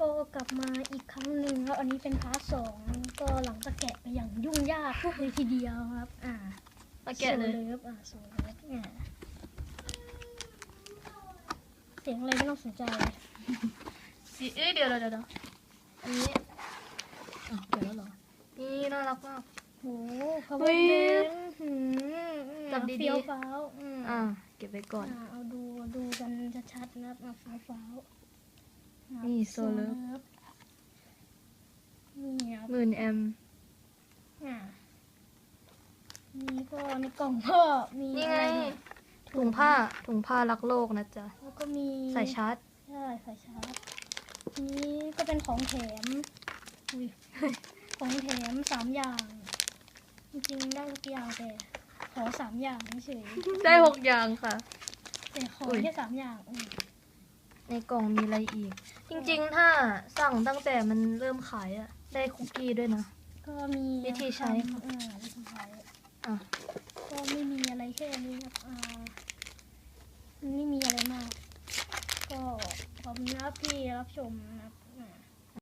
ก็กลับมาอีกครั้งหนึ่งครับ อันนี้เป็นพาร์ทสองก็หลังจากแกะไปอย่างยุ่งยากเลยทีเดียวครับ อ่ามาแกะเลยโซฟอ่าโซเลิฟอ่าเสียงอะไรไม่ต้องสนใจเลยสีเอ้ยเดี๋ยวเดี๋ยวเดี๋ยวอันนี้อะเดี๋ยวแล้วเหรอ นี่น่ารักมากโอ้โหเขาเฮ้เป็นยหืมจับดีๆเฟี้ยวฟ้าวอืมอ่าเก็บไว้ก่อนอ่าเอาดูดูกันชัดๆนะครับอะฟ้าวฟ้าวครับ นี่โซเลิฟฟนี่ครับหมื่นแอม อ่านี่ก็ในกล่องก็มีนี่ไงอะไรเนี่ยถุงผ้า ถุงผ้ารักโลกนะจ๊ะ แล้วก็มี ใส่ชาร์จ ใช่ใส่ชาร์จนี้ก็เป็นของแถมอุ้ยของแถมสามอย่าง จริงๆได้ทุกอย่างแต่ขอสามอย่างเฉยๆได้หกอย่างค่ะ แต่ขออุ้ยแค่สามอย่างอืม ในกล่องมีอะไรอีก จริงๆ ถ้าสั่งตั้งแต่มันเริ่มขายอะได้คุกกี้ด้วยนะ ก็มีวิธีใช้ทำอ่าวิธีใช้อะ ก็ไม่มีอะไรแค่นี้ครับอ่าไม่มีอะไรมาก ก็ขอบคุณนะครับที่รับชมนะครับ